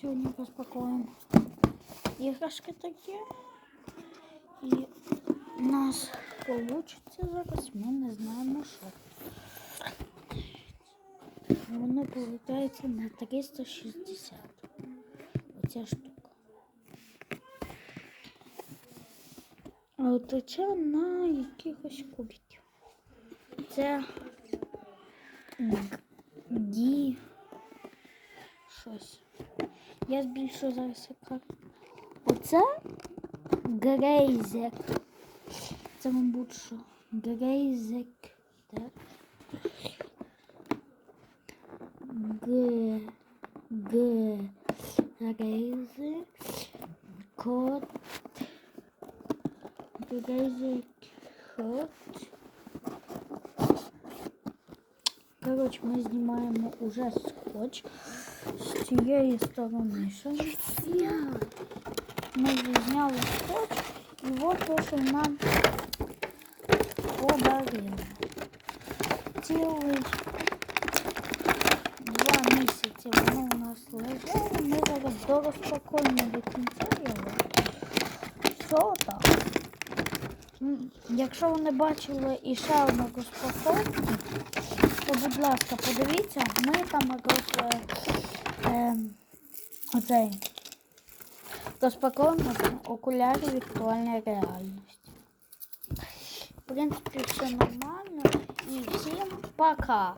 сьогодні розпакуємо іграшки такі. І у нас вийде зараз, ми не знаємо що. Воно виходить на 360. Оця штука. А от оця на якихось кубиків. Це. Щось. Я збільшу зараз екран. Оце грейзек. Це, мабуть, що? Грейзек. Так. Г. Г. Грейзек. Кот. Грейзек. Кот. Коротше, ми знімаємо уже скотч з цієї сторони. Що ж зняти? Ми зняли скотч, і от то, що нам подарили. Цілий два місяці воно у нас лежало. Ми зараз дорозпакуємо до кінця його. Що? Якщо ви не бачили і ще одну розпаковку, будь ласка, подивіться, ми там якось е, е, оцей, розпаковуємо окуляри віртуальної реальності. В принципі, все нормально. І всім пока!